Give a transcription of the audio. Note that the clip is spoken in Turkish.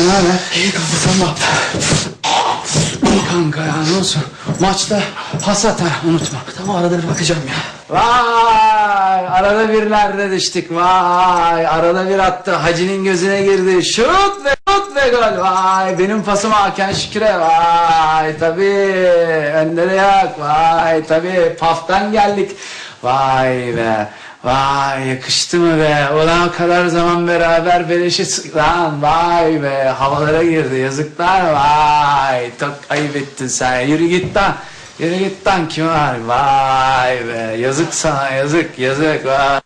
ne haber? İyi kanka sen ne İyi kanka ya ne olsun. Maçta pas atar unutma. Tamam arada bir bakacağım ya. Vay arada birlerde düştük vay arada bir attı Hacı'nın gözüne girdi şut ve şut ve gol vay benim pasıma Hakan Şükür'e vay tabi önde yok vay tabi paftan geldik vay be Vay yakıştı mı be? Ulan kadar zaman beraber beleşe lan vay be havalara girdi yazıklar vay çok ayıp ettin sen yürü git lan yürü git lan kim var vay be yazık sana yazık yazık vay.